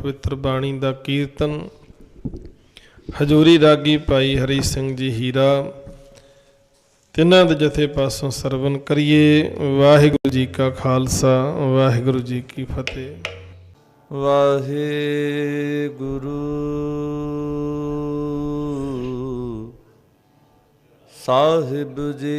ਪਵਿੱਤਰ ਬਾਣੀ ਦਾ ਕੀਰਤਨ। ਹਜੂਰੀ ਰਾਗੀ ਭਾਈ ਹਰੀ ਸਿੰਘ ਜੀ ਹੀਰਾ, ਤਿੰਨਾਂ ਦੇ ਜਥੇ ਪਾਸੋਂ ਸਰਵਨ ਕਰੀਏ। ਵਾਹਿਗੁਰੂ ਜੀ ਕਾ ਖਾਲਸਾ, ਵਾਹਿਗੁਰੂ ਜੀ ਕੀ ਫਤਿਹ। ਵਾਹਿਗੁਰੂ। ਸਾਹਿਬ ਜੀ।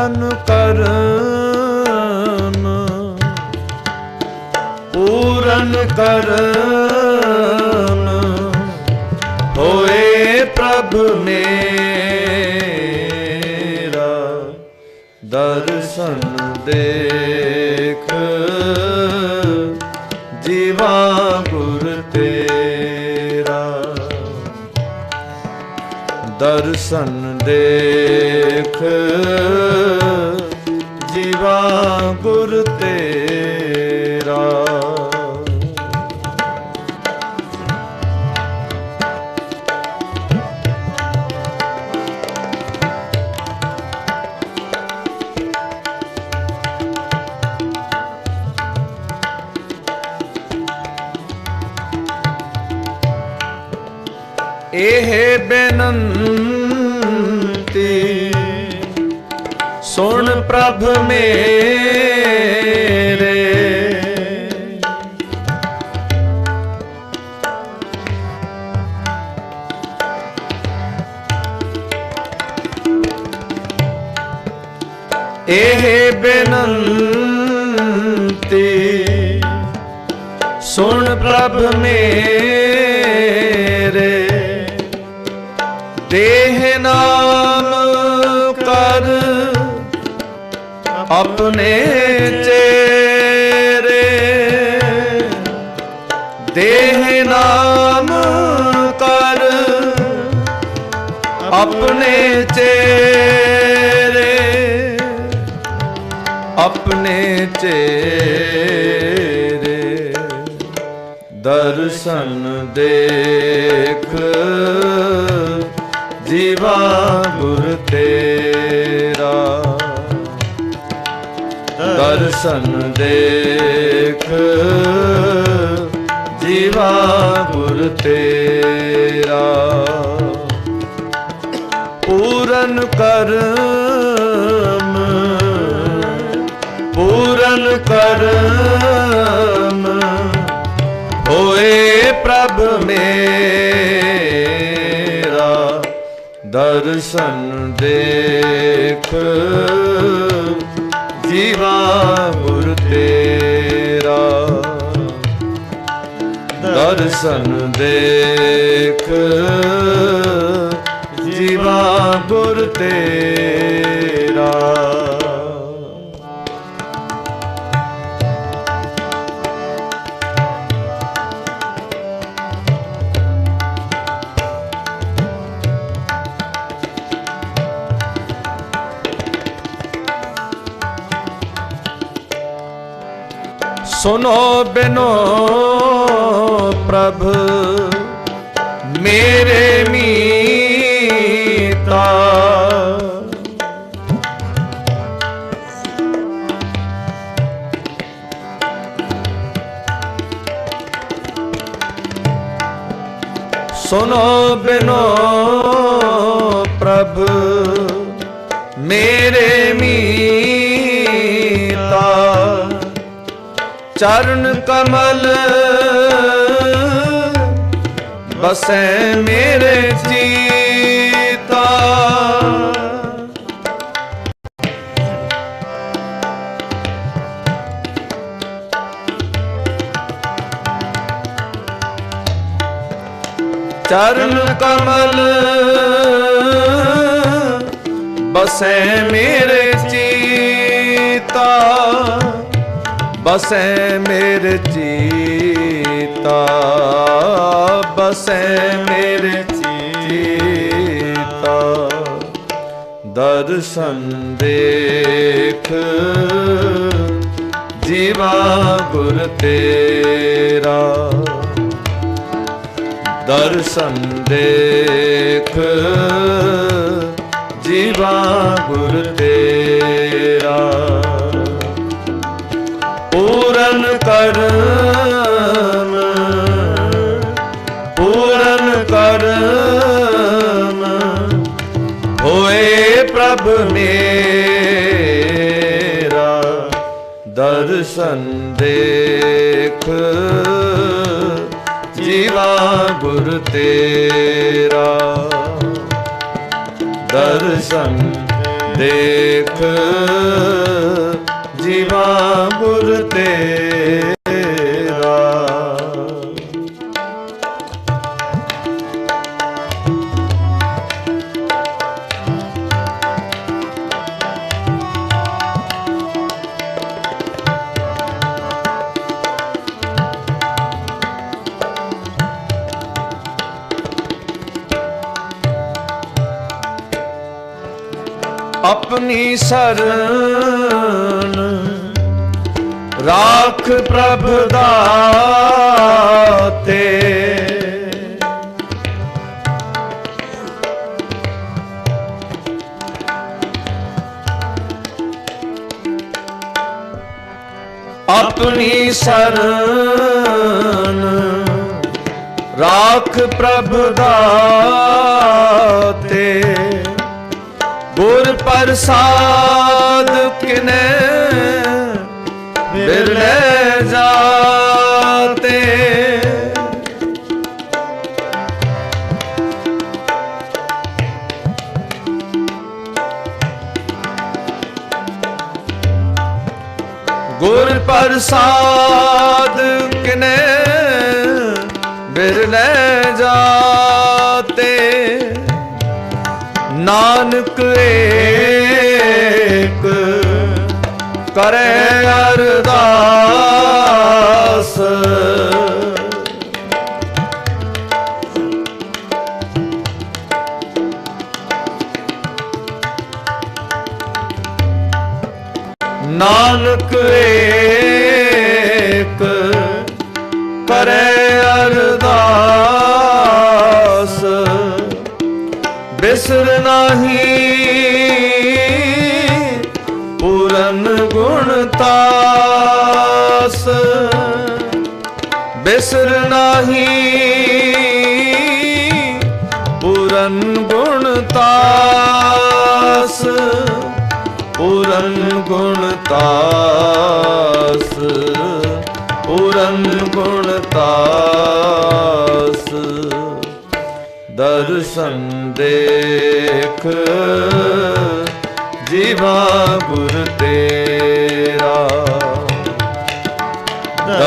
ਪੂਰਨ ਕਰਨ ਪੂਰਨ ਕਰਨ। ਹੋਏ ਪ੍ਰਭ ਮੇਰਾ ਦਰਸ਼ਨ ਦੇਖ। ਜੀਵਾ ਗੁਰ ਤੇਰਾ। ਦਰਸ਼ਨ ਦੇਖ। ਜੀਵਾ ਗੁਰ ਤੇਰਾ ਸੁਣ ਪ੍ਰਭ ਮੇਰੇ। ਇਹ ਬੇਨੰਤੀ ਸੁਣ ਪ੍ਰਭ ਮੇਰੇ। ਦੇਹ ਨਾਮ ਆਪਣੇ ਚੇਰੇ ਦੇਹ ਨਾਮ ਕਰ ਆਪਣੇ ਚੇਰੇ ਆਪਣੇ ਚੇਰੇ ਦਰਸ਼ਨ ਦੇਖ ਜੀਵਾ ਗੁਰ ਤੇਰਾ ਦਰਸ਼ਨ ਦੇਖ। ਜੀਵਾ ਗੁਰ ਤੇਰਾ। ਪੂਰਨ ਕਰਮ ਪੂਰਨ ਕਰਮ ਹੋਏ ਪ੍ਰਭ ਮੇਰਾ। ਦਰਸ਼ਨ ਦੇਖ। ਜੀਵਾ ਗੁਰ ਤੇਰਾ। ਦਰਸ਼ਨ ਦੇਖ ਜੀਵਾ ਗੁਰ ਤੇਰਾ। ਸੁਨੋ ਬਿਨੋ ਪ੍ਰਭ ਮੇਰੇ ਮੀਤਾ। ਸੁਨੋ ਬਿਨੋ ਪ੍ਰਭ ਮੇਰੇ ਚਰਨ ਕਮਲ। ਬਸੈ ਮੇਰੇ ਜੀਤਾ ਚਰਨ ਕਮਲ। ਬਸੈ ਮੇਰੇ ਜੀਤਾ ਬਸੈ ਮੇਰੇ ਚੀਤਾ, ਬਸੈ ਮੇਰੇ ਚੀਤਾ। ਦਰਸ਼ਨ ਦੇਖ, ਜੀਵਾ ਗੁਰ ਤੇਰਾ। ਦਰਸ਼ਨ ਦੇਖ, ਜੀਵਾ ਗੁਰ ਤੇਰਾ। ਪੂਰਨ ਕਰਮ। ਪੂਰਨ ਕਰਮ। ਹੋਏ ਪ੍ਰਭ ਮੇਰਾ ਦਰਸ਼ਨ ਦੇਖ। ਜੀਵਾ ਗੁਰ ਤੇਰਾ ਦਰਸ਼ਨ ਦੇਖ। ਤੇਰਾ। ਆਪਣੀ ਸਰਨ ਰਾਖ ਪ੍ਰਭ ਦਾਤੇ ਆਪਣੀ ਸਰਨ ਰਾਖ ਪ੍ਰਭ ਦਾਤੇ ਗੁਰ ਪ੍ਰਸਾਦ ਕਿਨੇ ਬਿਰਲੇ ਜਾਤੇ ਗੁਰ ਪ੍ਰਸਾਦ ਕਿਨੇ ਬਿਰਲੇ ਜਾਤੇ ਨਾਨਕ ਏਕ ਕਰੇ ਅਰਦਾਸ। ਨਾਨਕ ਏਕ ਕਰੇ ਅਰਦਾਸ। ਬਿਸਰ ਨਹੀਂ ਬਿਸਰ ਨਹੀਂ। ਪੂਰਨ ਗੁਣ ਤਾਸ, ਪੂਰਨ ਗੁਣ ਤਾਸ, ਪੂਰਨ ਗੁਣ ਤਾਸ। ਦਰਸ਼ਨ ਦੇਖ, ਜੀਵਾ ਗੁਰ ਤੇਰਾ।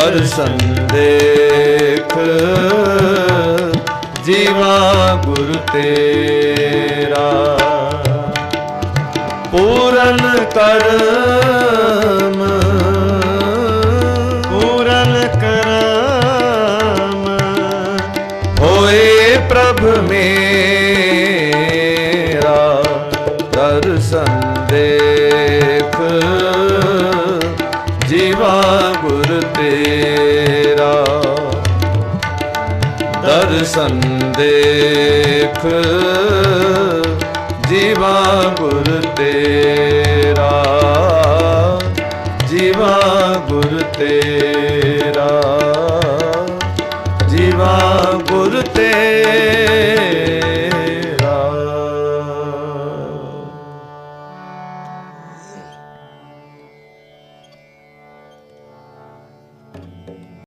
ਦਰਸ਼ਨ ਦੇਖ ਜੀਵਾ ਗੁਰ ਤੇਰਾ। ਪੂਰਨ ਕਰਮ। ਪੂਰਨ ਕਰਮ। ਹੋਏ ਪ੍ਰਭ ਮੇਰਾ। ਦਰਸ਼ਨ ਦੇਖ ਦਰਸ਼ਨ ਦੇਖ ਜੀਵਾ ਗੁਰ ਤੇਰਾ ਜੀਵਾ ਗੁਰ ਤੇਰਾ ਜੀਵਾ ਗੁਰ ਤੇਰਾ।